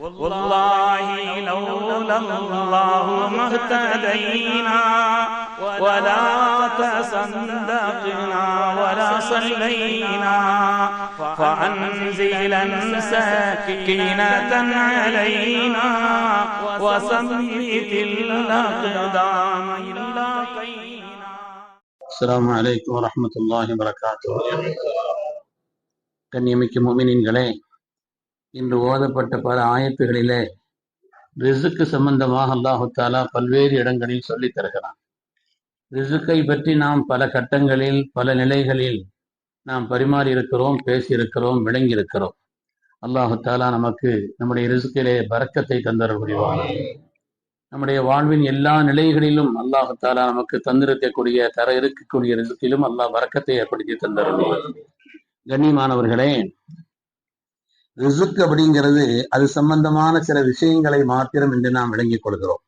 والله لولا الله ما اهتدينا ولا تصدقنا ولا صلينا فأنزلا سكينة علينا وثبت الأقدام إلا قينا அஸ்ஸலாமு அலைக்கும் வரஹ்மத்துல்லாஹி வரகாத்து கண்ணியமிக்க முமினின்களே இன்று ஓதப்பட்ட பல ஆயத்துகளிலே ரிசுக்கு சம்பந்தமாக அல்லாஹு தாலா பல்வேறு இடங்களில் சொல்லித் தருகிறான். ரிசுக்கை பற்றி நாம் பல கட்டங்களில் பல நிலைகளில் நாம் பரிமாறி இருக்கிறோம் பேசியிருக்கிறோம் விளங்கியிருக்கிறோம். அல்லாஹு தாலா நமக்கு நம்முடைய ரிசுக்கிலே பறக்கத்தை தந்தரல் புரிவான். நம்முடைய வாழ்வின் எல்லா நிலைகளிலும் அல்லாஹு தாலா நமக்கு தந்திருக்கக்கூடிய தர இருக்கக்கூடிய ரிசுக்கிலும் அல்லாஹ் வரக்கத்தை ஏற்படுத்தி தந்தருள்வார் கண்ணியமானவர்களே ரிசுக் அப்படிங்கிறது அது சம்பந்தமான சில விஷயங்களை மாத்திரம் என்று நாம் விளங்கிக் கொள்கிறோம்.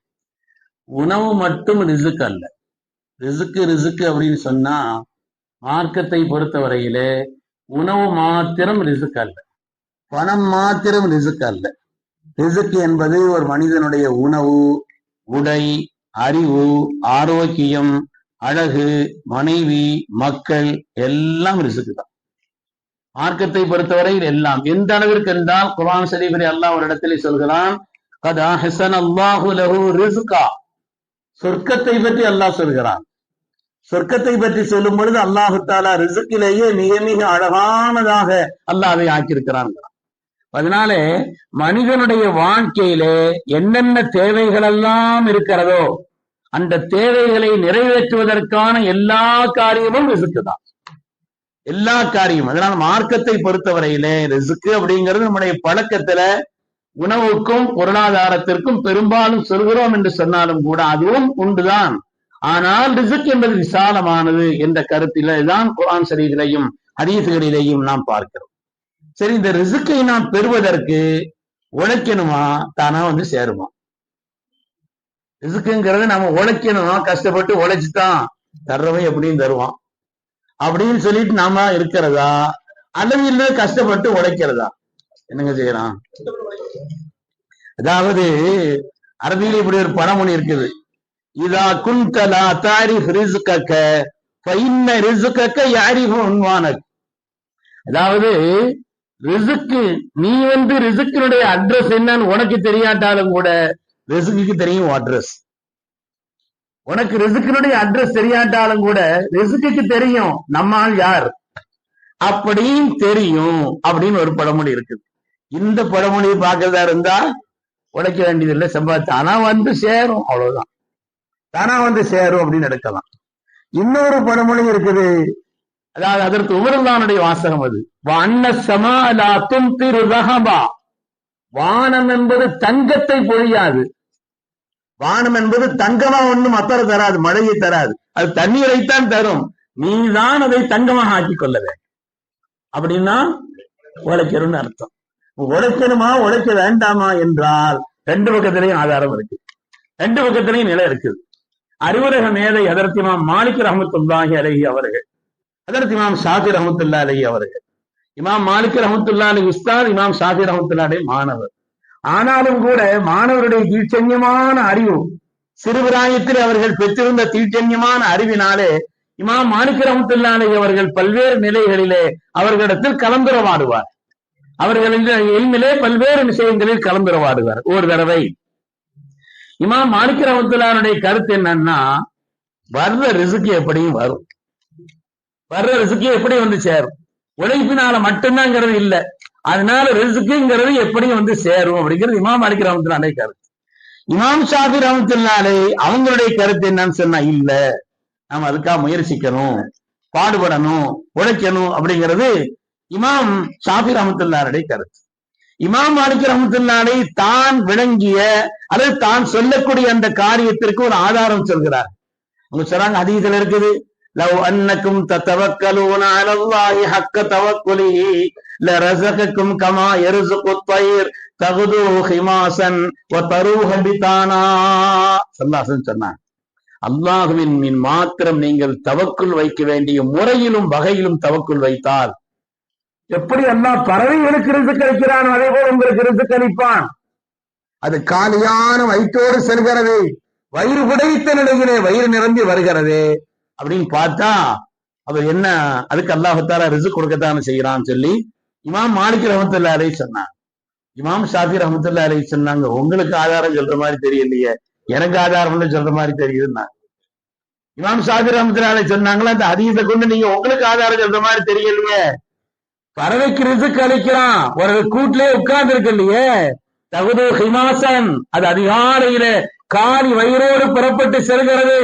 உணவு மட்டும் ரிசுக் அல்ல. ரிசுக்கு ரிசுக்கு அப்படின்னு சொன்னா மார்க்கத்தை பொறுத்தவரையிலே உணவு மாத்திரம் ரிசுக் அல்ல. பணம் மாத்திரம் ரிசுக் அல்ல. ரிசுக் என்பது ஒரு மனிதனுடைய உணவு உடை அறிவு ஆரோக்கியம் அழகு மனைவி மக்கள் எல்லாம் ரிசுக்கு தான். மார்க்கத்தை பொறுத்தவரையில் எல்லாம். எந்த அளவிற்கு என்றால் குரான் ஷரீஃபிலே அல்லாஹ் ஒரு இடத்திலே சொல்கிறான் கதா ஹசன் அல்லாஹு லஹு ரிசுகா சொர்க்கத்தை பற்றி அல்லாஹ் சொல்கிறான். சொர்க்கத்தை பற்றி சொல்லும் பொழுது அல்லாஹு தாலா ரிசுக்கிலேயே மிக மிக அழகானதாக அல்லாஹ் அதை ஆக்கியிருக்கிறான். அதனாலே மனிதனுடைய வாழ்க்கையிலே என்னென்ன தேவைகள் எல்லாம் இருக்கிறதோ அந்த தேவைகளை நிறைவேற்றுவதற்கான எல்லா காரியமும் ரிசுக்கு தான். எல்லா காரியமும். அதனால மார்க்கத்தை பொறுத்தவரையிலே ரிசுக்கு அப்படிங்கிறது நம்முடைய பழக்கத்துல உணவுக்கும் பொருளாதாரத்திற்கும் பெரும்பாலும் சொல்கிறோம் என்று சொன்னாலும் கூட அதுவும் உண்டுதான். ஆனால் ரிசுக் என்பது விசாலமானது என்ற கருத்தில தான் குரான் சரிகளையும் ஹதீசுகளிலேயும் நாம் பார்க்கிறோம். சரி இந்த ரிசுக்கை நாம் பெறுவதற்கு உழைக்கணுமா? தானா வந்து சேருமா? ரிசுக்குங்கிறது நம்ம உழைக்கணுமா? கஷ்டப்பட்டு உழைச்சுதான் தர்றவன் எப்படியும் தருவான். அப்படின்னு சொல்லிட்டு நாம இருக்கிறதா? அல்லது இல்லை கஷ்டப்பட்டு உழைக்கிறதா? என்னங்க செய்யறான்? அதாவது அரபியில் இப்படி ஒரு பழமொழி இருக்குது. இதா குந்தலா தாரிஃப் ரிசுக்கக்க பைன்ன ரிசுக்கக்க யாரிஃபு உன்வானக். அதாவது ரிசுக்கு நீ வந்து ரிசுக்கினுடைய அட்ரஸ் என்னன்னு உனக்கு தெரியாட்டாலும் கூட ரிசுக்கு தெரியும் அட்ரஸ். உனக்கு ரிசுக்கினுடைய அட்ரஸ் தெரியாட்டாலும் கூட ரிசுக்கு தெரியும் நம்மால் யார்? அப்படியும் தெரியும் அப்படின்னு ஒரு பழமொழி இருக்குது. இந்த பழமொழியை பார்க்கறதா இருந்தா உழைக்க வேண்டியதில்லை சம்பாதி தானா வந்து சேரும் அவ்வளவுதான். தானா வந்து சேரும் அப்படின்னு எடுக்கலாம். இன்னொரு பழமொழி இருக்குது. அதாவது அதற்கு உமருல்லானுடைய வாசகம் அது. வண்ண சமாலா தும்பிரு ரஹபா. வானம் என்பது தங்கத்தை பொழியாது. வானம் என்பது தங்கமா ஒண்ணும் அத்தரை தராது மழையை தராது. அது தண்ணீரைத்தான் தரும். நீதான் அதை தங்கமாக ஆக்கிக் கொள்ள வேண்டும். அப்படின்னா உழைக்கணும்னு அர்த்தம். உழைக்கணுமா உழைக்க வேண்டாமா என்றால் ரெண்டு பக்கத்திலையும் ஆதாரம் இருக்கு. ரெண்டு பக்கத்திலையும் நிலை இருக்குது அறிவுரக மேதை அதர்த்திமாம் மாலிக் ரஹமத்துல்லாஹி அலஹி அவர்கள் அதற்கு இமாம் ஷாஃபி ரஹமத்துல்லா அலஹி அவர்கள் இமாம் மாலிக் ரஹமத்துல்லா அலி உஸ்தாத் இமாம் ஷாஃபி ரஹமத்துல்லா அலி மாணவர். ஆனாலும் கூட மாணவருடைய தீட்சண்யமான அறிவு சிறுபிராயத்தில் அவர்கள் பெற்றிருந்த தீட்சண்யமான அறிவினாலே இமாம் மாணிக்க ரஹமத்துல்லாலை அவர்கள் பல்வேறு நிலைகளிலே அவர்களிடத்தில் கலந்துரவாடுவார் அவர்கள் எண்ணிலே பல்வேறு விஷயங்களில் கலந்துரவாடுவார் ஒரு தடவை இமாம் மாணிக்க ரஹமத்துல்லாருடைய கருத்து என்னன்னா வர்ற ரிசுக்கு எப்படியும் வரும். வர்ற ரிசுக்கு எப்படி வந்து சேரும்? உழைப்பினால மட்டும்தாங்கிறது இல்லை. அதனால ரிசுக்குங்கிறது எப்படி வந்து சேரும் அப்படிங்கிறது இமாம் அலிக் ரமத்துல்லாலே கருத்து. இமாம் ஷாஃபி ரமத்துல்லாலே அவங்களுடைய கருத்து என்னன்னு சொன்னா இல்ல நாம அதுக்காக முயற்சிக்கணும் பாடுபடணும் உழைக்கணும் அப்படிங்கிறது இமாம் ஷாஃபி ரமத்துல்லாருடைய கருத்து. இமாம் மாலிக் ரஹமத்துல்லாலை தான் விளங்கிய அல்லது தான் சொல்லக்கூடிய அந்த காரியத்திற்கு ஒரு ஆதாரம் சொல்கிறார். அவங்க சொல்றாங்க அதிகத்தில் இருக்குது லவ் அன்னக்கும் தத்தவக்கலூன அலல்லாஹி ஹக்க தவக்குலிஹி லரஸகக்கும் கமா யர்ஸுகு الطير தகுது ஹிமாசன் வ தரூஹ பிதானா ஸல்லல்லாஹு சொன்னாங்க அல்லாஹுவின் மீன் மாத்திரம் நீங்கள் தவக்குள் வைக்க வேண்டிய முறையிலும் வகையிலும் தவக்குள் வைத்தால் எப்படி அல்லாஹ் பறவைகளுக்கு ரிசுக் அளிக்கிறான் அதே போல உங்களுக்கு ரிசுக் அளிப்பான் அது காலியான வயிற்றோடு செல்கிறது வயிறு புடைத்த நிலையிலே வயிறு நிரம்பி வருகிறது அப்படின்னு பார்த்தா அவர் என்ன அதுக்கு அல்லாஹத்தாரா ரிசு கொடுக்கத்தானே செய்யறான்னு சொல்லி இமாம் மாலிக் ரஹமத்துல்லா அலை சொன்னாங்க இமாம் ஷாஃபி ரஹமத்துல்லா அலை சொன்னாங்க உங்களுக்கு ஆதாரம் சொல்ற மாதிரி தெரியலையே எனக்கு ஆதாரம்னு சொல்ற மாதிரி தெரியுதுன்னா. இமாம் ஷாஃபி ரஹமத்துல்லா அலை சொன்னாங்களா அந்த அதிகத்தை கொண்டு நீங்க உங்களுக்கு ஆதாரம் சொல்ற மாதிரி தெரியலையே. பறவைக்கு ரிசுக் அளிக்கிறான் ஒரு கூட்டிலே உட்கார்ந்து இருக்கு இல்லையே. தகுது ஹிமாசன் அது அதிகாலையில காலி வயிறோடு புறப்பட்டு செல்கிறது.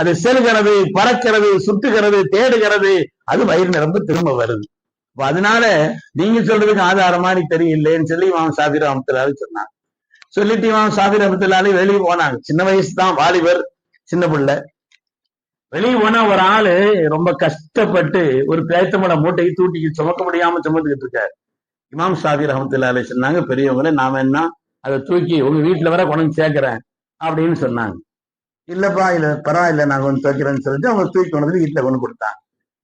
அது செல்கிறது பறக்கிறது சுத்துகிறது தேடுகிறது. அது வயிறு நிரம்ப திரும்ப வருது. அதனால நீங்க சொல்றதுக்கு ஆதாரம் மாதிரி தெரியலைன்னு சொல்லி இவன் சாபிர் அமத்துலாலு சொன்னாங்க. சொல்லிட்டு இவன் சாபிர் அமத்துலாலு வெளியே போனாங்க. சின்ன வயசு தான் வாலிபர் சின்ன பிள்ளை. வெளியே போனா ஒரு ஆளு ரொம்ப கஷ்டப்பட்டு ஒரு பேத்தமட மூட்டையை தூட்டி சுமக்க முடியாம சுமந்துக்கிட்டு இருக்காரு. இமாம் ஷாஃபி ரஹமத்துல்லாலே சொன்னாங்க பெரியவங்களே நாம என்ன அதை தூக்கி உங்க வீட்டுல வர கொண்டு சேர்க்கிறேன். அப்படின்னு சொன்னாங்க. இல்லப்பா இல்ல பரவாயில்ல நான் கொஞ்சம் துவைக்கிறேன்னு சொல்லிட்டு அவங்க தூக்கி கொண்டு வந்து வீட்டுல கொண்டு கொடுத்தாங்க.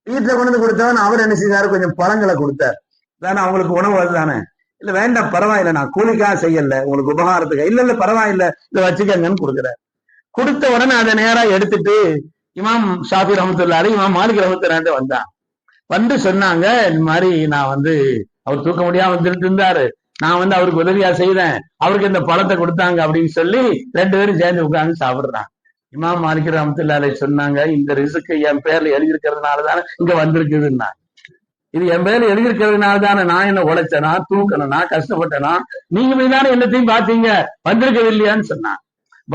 வீட்டுல கொண்டு வந்து கொடுத்தவன் அவர் என்ன செய்தாரு? கொஞ்சம் பழங்களை கொடுத்தார். தானே அவங்களுக்கு உணவு அதுதானே இல்ல வேண்டாம் பரவாயில்ல நான் கூலிக்காக செய்யல. உங்களுக்கு உபகாரத்துக்கு இல்ல இல்ல பரவாயில்ல இதை வச்சுக்கங்கன்னு கொடுக்குறாரு. கொடுத்த உடனே அதை நேரா எடுத்துட்டு இமாம் ஷாஃபி ரமத்துல்லாரு இமாம் மாலிக் ரஹமத்துல்லாரு வந்தான். வந்து சொன்னாங்க இந்த மாதிரி நான் வந்து அவர் தூக்க முடியாம வந்துட்டு இருந்தாரு. நான் வந்து அவருக்கு உதவியா செய்தேன். அவருக்கு இந்த பழத்தை கொடுத்தாங்க அப்படின்னு சொல்லி ரெண்டு பேரும் சேர்ந்து உட்காந்து சாப்பிடுறான். இமாம் மாலிக் ரஹமத்துல்லாலே சொன்னாங்க இந்த ரிசுக்கு என் பேர்ல எழுதியிருக்கிறதுனால தானே இங்க வந்திருக்குதுன்னா. இது என் பேர்ல எழுதியிருக்கிறதுனால தானே நான் என்ன உழைச்சனா தூக்கணும்னா கஷ்டப்பட்டனா? நீங்க மீதானே என்னத்தையும் பாத்தீங்க வந்திருக்கிறது இல்லையான்னு சொன்னான்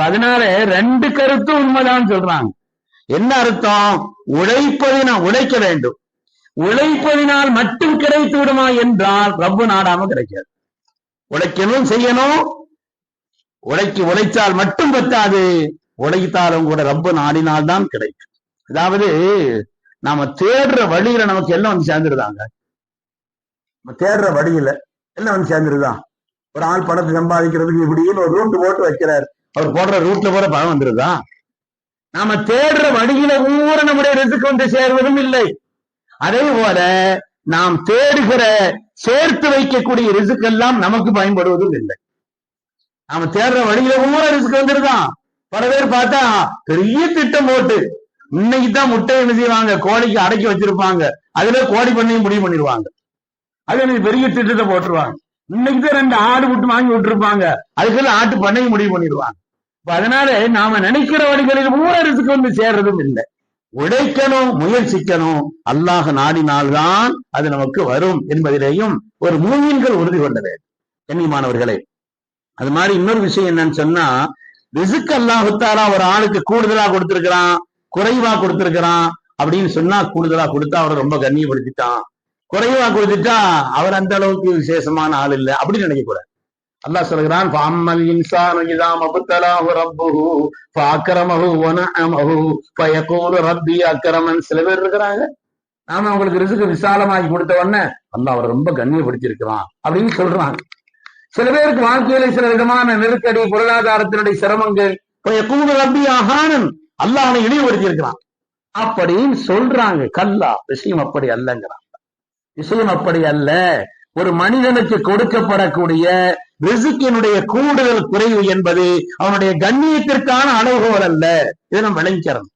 அதனால ரெண்டு கருத்தும் உண்மைதான் சொல்றாங்க. என்ன அர்த்தம்? உழைப்பதினால் உழைக்க வேண்டும். உழைப்பதினால் மட்டும் கிடைத்து விடுமா என்றால் ரப்பு நாடாம கிடைக்காது. உழைக்கணும் செய்யணும். உழைக்கு உழைச்சால் மட்டும் பத்தாது. உழைத்தாலும் கூட ரொம்ப நாடினால் தான் கிடைக்கும். அதாவது நாம தேடுற வழியில நமக்கு எல்லாம் வந்து சேர்ந்துருதாங்க. நம்ம தேடுற வழியில எல்லாம் வந்து சேர்ந்துருதான் ஒரு ஆள் பணத்தை சம்பாதிக்கிறதுக்கு இப்படின்னு ஒரு ரூட் போட்டு வைக்கிறார். அவர் போடுற ரூட்ல போற பணம் வந்துருதா? நாம தேடுற வழியில ஊர நம்முடைய ரிசுக்கு வந்து சேர்வதும் இல்லை. அதே போல நாம் தேடுகிற சேர்த்து வைக்கக்கூடிய ரிசுக் எல்லாம் நமக்கு பயன்படுவதும் இல்லை. நாம தேடுற வழியில பூரா ரிசுக் வந்துருதான் பல பேர் பார்த்தா பெரிய திட்டம் போட்டு இன்னைக்கு தான் முட்டை என்ன செய்வாங்க கோழிக்கு அடக்கி வச்சிருப்பாங்க. அதுல கோழி பண்ணையும் முடிவு பண்ணிடுவாங்க. அது எனக்கு பெரிய திட்டத்தை போட்டுருவாங்க. இன்னைக்கு தான் ரெண்டு ஆடு விட்டு வாங்கி விட்டுருப்பாங்க. அதுக்கெல்லாம் ஆட்டு பண்ணையும் முடிவு பண்ணிடுவாங்க. அதனால நாம நினைக்கிற வழிகளில் ஊரரசுக்கு வந்து சேர்றதும் இல்லை. உழைக்கணும் முயற்சிக்கணும். அல்லாஹ் நாடினால்தான் அது நமக்கு வரும் என்பதிலேயும் ஒரு மூமின்கள் உறுதி கொண்டது கண்ணியமானவர்களே அது மாதிரி இன்னொரு விஷயம் என்னன்னு சொன்னா ரிசுக்கு அல்லாஹுத்தாரா ஒரு ஆளுக்கு கூடுதலா கொடுத்திருக்கிறான் குறைவா கொடுத்திருக்கிறான் அப்படின்னு சொன்னா கூடுதலா கொடுத்தா அவரை ரொம்ப கண்ணியப்படுத்திட்டான். குறைவா கொடுத்துட்டா அவர் அந்த அளவுக்கு விசேஷமான ஆள் இல்லை அப்படின்னு நினைக்க கூடாது அல்லாஹ் சொல்கிறான் فَأَمَّا الْإِنسَانُ إِذَا مَا ابْتَلَاهُ رَبُّهُ فَأَكْرَمَهُ وَنَعَمَهُ فَيَقُولُ رَبِّي أَكْرَمَنْ சில பேர் இருக்கிறாங்க நாம அவங்களுக்கு ரிசுக்கு விசாலமாக்கி கொடுத்த உடனே அல்லாஹ் அவரை ரொம்ப கண்ணியப்படுத்தி இருக்கிறான் அப்படின்னு சொல்றாங்க சில பேருக்கு வாழ்க்கையில சில விதமான நெருக்கடி பொருளாதாரத்தினுடைய சிரமங்கள் எப்பவும் ரப்பி ஆகானன் அல்லாஹ் அவனை இழிவுபடுத்தி இருக்கிறான் அப்படின்னு சொல்றாங்க கல்லா விஷயம் அப்படி அல்லங்கிறான் விஷயம் அப்படி அல்ல ஒரு மனிதனுக்கு கொடுக்கப்படக்கூடிய ரிசுக்கினுடைய கூடுதல் குறைவு என்பது அவனுடைய கண்ணியத்திற்கான அளவுகோல் அல்ல. இதை நம்ம விளங்கிக்கிறோம்.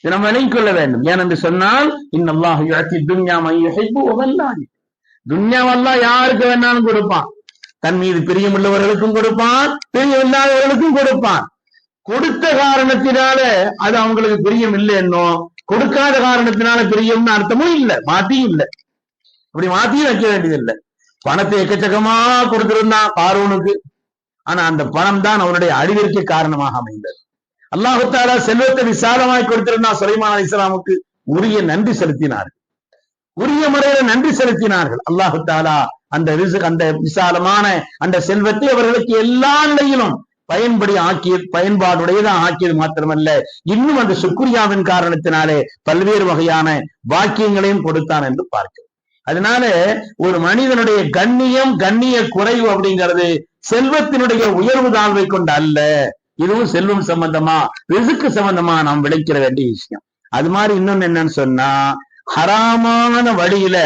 இதை நம்ம விளங்கிக்கொள்ள வேண்டும். ஏனென்று சொன்னால் இன்னல்லாஹ் யுஅத்தி துன்யா மை யுஹிப்பு துன்யாவெல்லாம் யாருக்கு வேணாலும் கொடுப்பான். தன் மீது பிரியமுள்ளவர்களுக்கும் கொடுப்பான் பிரியம் இல்லாதவர்களுக்கும் கொடுப்பான். கொடுத்த காரணத்தினால அது அவங்களுக்கு பிரியம் இல்லை என்னும் கொடுக்காத காரணத்தினால பிரியம்னு அர்த்தமும் இல்ல மாத்தியும் இல்லை. அப்படி மாத்தியும் வைக்க வேண்டியது இல்லை பணத்தை எக்கச்சக்கமா கொடுத்திருந்தான் பார்வனுக்கு. ஆனா அந்த பணம் தான் அவனுடைய அழிவிற்கு காரணமாக அமைந்தது. அல்லாஹால செல்வத்தை விசாலமாய் கொடுத்திருந்தான் சுலைமான் அலி இஸ்லாமுக்கு உரிய நன்றி செலுத்தினார்கள். உரிய முறையில நன்றி செலுத்தினார்கள். அல்லாஹு தாலா அந்த அந்த விசாலமான அந்த செல்வத்தை அவர்களுக்கு எல்லா நிலையிலும் பயன்படி ஆக்கிய பயன்பாடுடையதான் ஆக்கியது மாத்திரமல்ல. இன்னும் அந்த சுக்ரியாவின் காரணத்தினாலே பல்வேறு வகையான வாக்கியங்களையும் கொடுத்தான் என்று பார்க்கிறோம். அதனால ஒரு மனிதனுடைய கண்ணியம் கண்ணிய குறைவு அப்படிங்கிறது செல்வத்தினுடைய உயர்வு தாழ்வை கொண்டு அல்ல. இதுவும் செல்வம் சம்பந்தமா ரிசுக்கு சம்பந்தமா நாம் விளைக்கிற வேண்டிய விஷயம். அது மாதிரி இன்னொன்னு என்னன்னு சொன்னா ஹராமான வழியில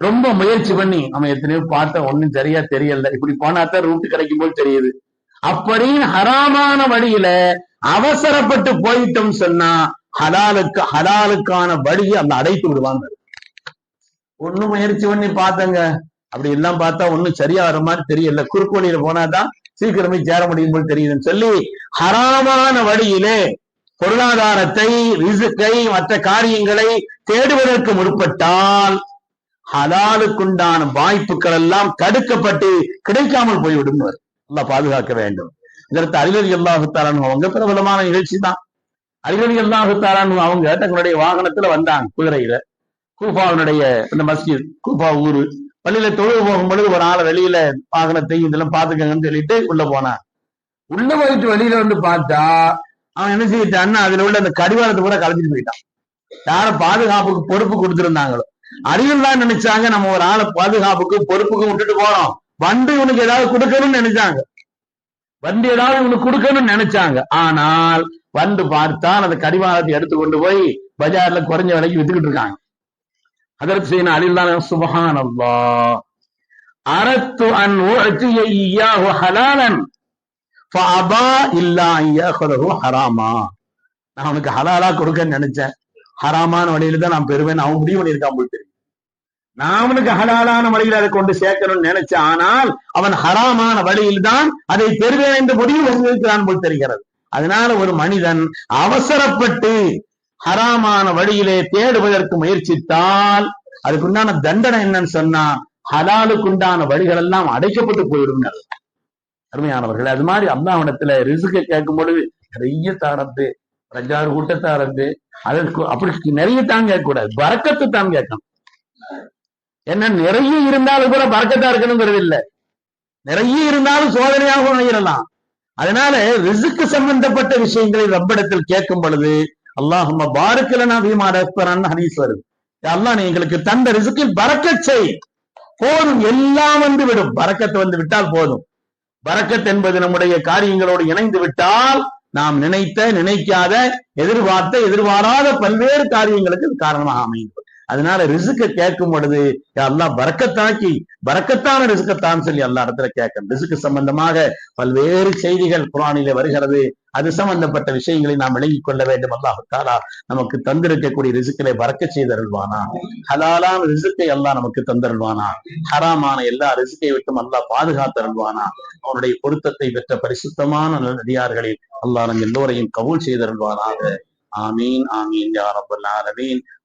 ரொம்ப முயற்சி பண்ணி நம்ம எத்தனையோ பார்த்தோம் ஒண்ணும் சரியா தெரியல. இப்படி போனா தான் ரூட் கிடைக்கும் போது தெரியுது. அப்படின்னு ஹராமான வழியில அவசரப்பட்டு போயிட்டோம் சொன்னா ஹலாலுக்கு ஹலாலுக்கான வழியை அந்த அடைத்து விடுவாங்க. ஒண்ணும் முயற்சி பண்ணி பார்த்தங்க. அப்படி எல்லாம் பார்த்தா ஒண்ணும் சரியா வர மாதிரி தெரியல. குறுக்கு வழியில போனாதான் சீக்கிரமே சேர முடியும் போல் தெரியுதுன்னு சொல்லி ஹராமான வழியிலே பொருளாதாரத்தை ரிசுக்கை மற்ற காரியங்களை தேடுவதற்கு முற்பட்டால் ஹலாலுக்குண்டான வாய்ப்புகள் எல்லாம் தடுக்கப்பட்டு கிடைக்காமல் போய்விடும். அல்லாஹ் பாதுகாக்க வேண்டும். இதற்கு அலிலதி அல்லாஹுத்தாரான் அவங்க பிரபலமான நிகழ்ச்சி தான் அலிலதி அல்லாஹுத்தாரான் அவங்க தங்களுடைய வாகனத்துல வந்தாங்க குதிரையில. கூஃபாவினுடைய இந்த மஸ்ஜித் கூஃபா ஊரு. பள்ளியில தொழுது போகும்பொழுது ஒரு ஆளை வெளியில வாகனத்தை இதெல்லாம் பாத்துக்கங்கன்னு சொல்லிட்டு உள்ள போனான் உள்ள போயிட்டு வெளியில வந்து பார்த்தா அவன் என்ன செய்யிட்டான்னா அதுல உள்ள அந்த கடிவாளத்தை கூட கலைஞ்சிட்டு போயிட்டான். யார பாதுகாப்புக்கு பொறுப்பு கொடுத்திருந்தாங்களோ. அறிவில் தான் நினைச்சாங்க நம்ம ஒரு ஆளை பாதுகாப்புக்கு பொறுப்புக்கு விட்டுட்டு போறோம். வண்டி உனக்கு ஏதாவது கொடுக்கணும்னு நினைச்சாங்க. வண்டி ஏதாவது உனக்கு கொடுக்கணும்னு நினைச்சாங்க. ஆனால் வந்து பார்த்தால் அந்த கடிவாளத்தை எடுத்து கொண்டு போய் பஜார்ல குறைஞ்ச விலைக்கு வித்துக்கிட்டு இருக்காங்க. அதற்கு செய்யணும் அலில்லான சுபஹான் அல்லா அரத்து அன் உஅத்திய ஹலாலன். ஃபஅபா இல்லா ஐயாஹு ஹராமா. நான் அவனுக்கு ஹலாலா கொடுக்கன்னு நினைச்சேன். ஹராமான வழியில தான் நான் பெறுவேன் அவன் முடிவு பண்ணியிருக்கான் போல் தெரியும் நான் அவனுக்கு ஹலாலான வழியில அதை கொண்டு சேர்க்கணும்னு நினைச்சேன். ஆனால் அவன் ஹராமான வழியில் தான் அதை பெறுவேன் என்று முடிவு செய்திருக்கிறான் போல் தெரிகிறது. அதனால ஒரு மனிதன் அவசரப்பட்டு ஹராமான வழியிலே தேடுவதற்கு முயற்சித்தால் அதுக்குண்டான தண்டனை என்னன்னு சொன்னா ஹலாலுக்குண்டான வழிகள் எல்லாம் அடைக்கப்பட்டு போயிடும் அருமையானவர்கள் அது மாதிரி அல்லாஹ்விடத்துல ரிசுக்க கேட்கும் பொழுது நிறைய தாரந்து அஞ்சாறு கூட்டத்தாரந்து அதற்கு அப்படி நிறைய தான் கேட்க கூடாது பறக்கத்து தான் கேட்கணும். என்ன நிறைய இருந்தாலும் கூட பறக்கத்தா இருக்கணுங்கிறது இல்லை நிறைய இருந்தாலும் சோதனையாக அமையிடலாம் அதனால ரிசுக்கு சம்பந்தப்பட்ட விஷயங்களை ரப்பிடத்தில் கேட்கும் பொழுது அல்லாஹும்ம பாருக்கலனா பீமா வருது. அல்லாஹ் நீ எங்களுக்கு தந்த ரிசுக்கில் பறக்கச் செய். போதும் எல்லாம் வந்து விடும். பறக்கத்து வந்து விட்டால் போதும். பறக்கத் என்பது நம்முடைய காரியங்களோடு இணைந்து விட்டால் நாம் நினைத்த நினைக்காத எதிர்பார்த்த எதிர்பாராத பல்வேறு காரியங்களுக்கு காரணமாக அமையும். அதனால ரிசுக்க கேட்கும் பொழுது அல்லா வரக்கத்தாக்கி வரக்கத்தான ரிசுக்கத்தான் சொல்லி எல்லா இடத்துல கேட்கணும் ரிசுக்கு சம்பந்தமாக பல்வேறு செய்திகள் குரானிலே வருகிறது. அது சம்பந்தப்பட்ட விஷயங்களை நாம் விளங்கிக் கொள்ள வேண்டும். அல்லாஹாலா நமக்கு தந்திருக்கக்கூடிய ரிசுக்களை வரக்க செய்தருள்வானா? ஹலாலான ரிசுக்கை அல்லாஹ் நமக்கு தந்தருள்வானா? ஹராமான எல்லா ரிசுக்கை விட்டும் அல்லாஹ் பாதுகாத்தருள்வானா? அவனுடைய பொருத்தத்தை பெற்ற பரிசுத்தமான நடிகார்களில் அல்லாஹ் நம் எல்லோரையும் கபூல் செய்தருள்வானாக. ஆமீன் ஆமீன் யார் ரப்பல்